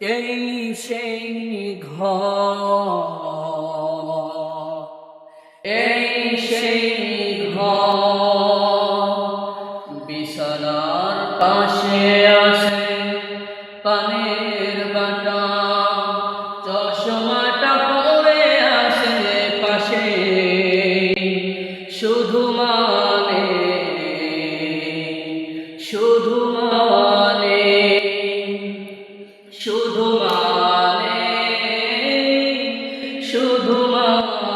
এই সেই এই সেই পাশে আসে পানের বাটা চশমাটা আসে পাশে শুধু মানে শুধু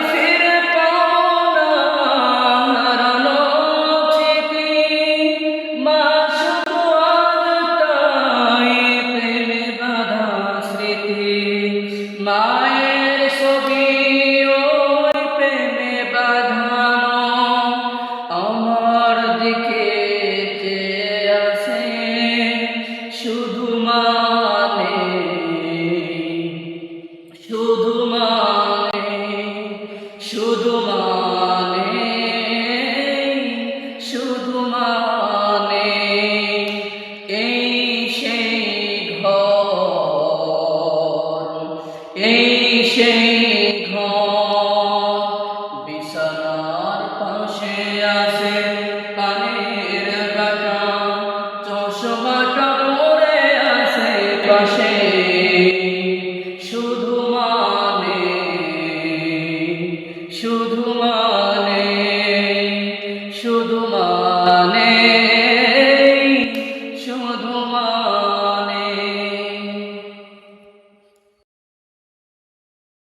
Allah.